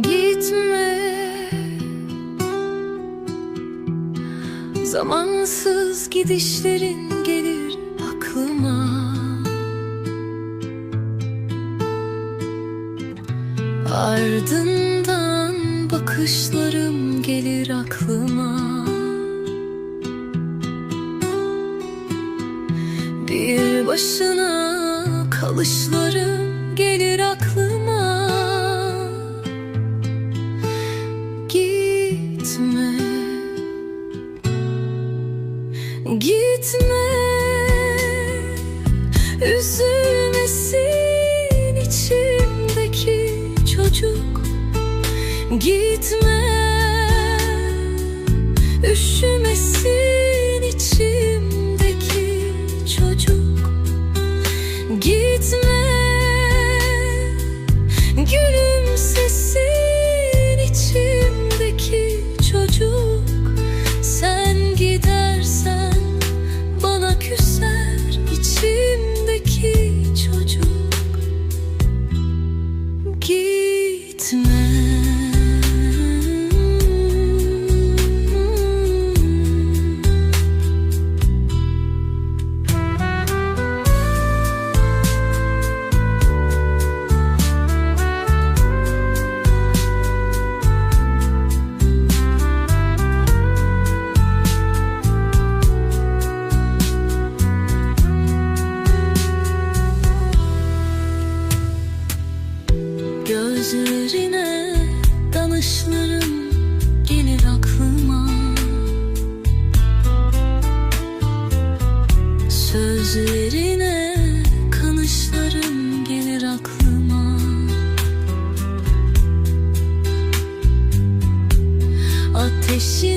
Gitme. Zamansız gidişlerin gelir aklıma. Ardından bakışlarım gelir aklıma. Bir başına kalışlarım Gitme. Gitme. Üzülmesin içimdeki çocuk. Gitme. Üşümesin Sözlerine kanışlarım gelir aklıma. Ateşine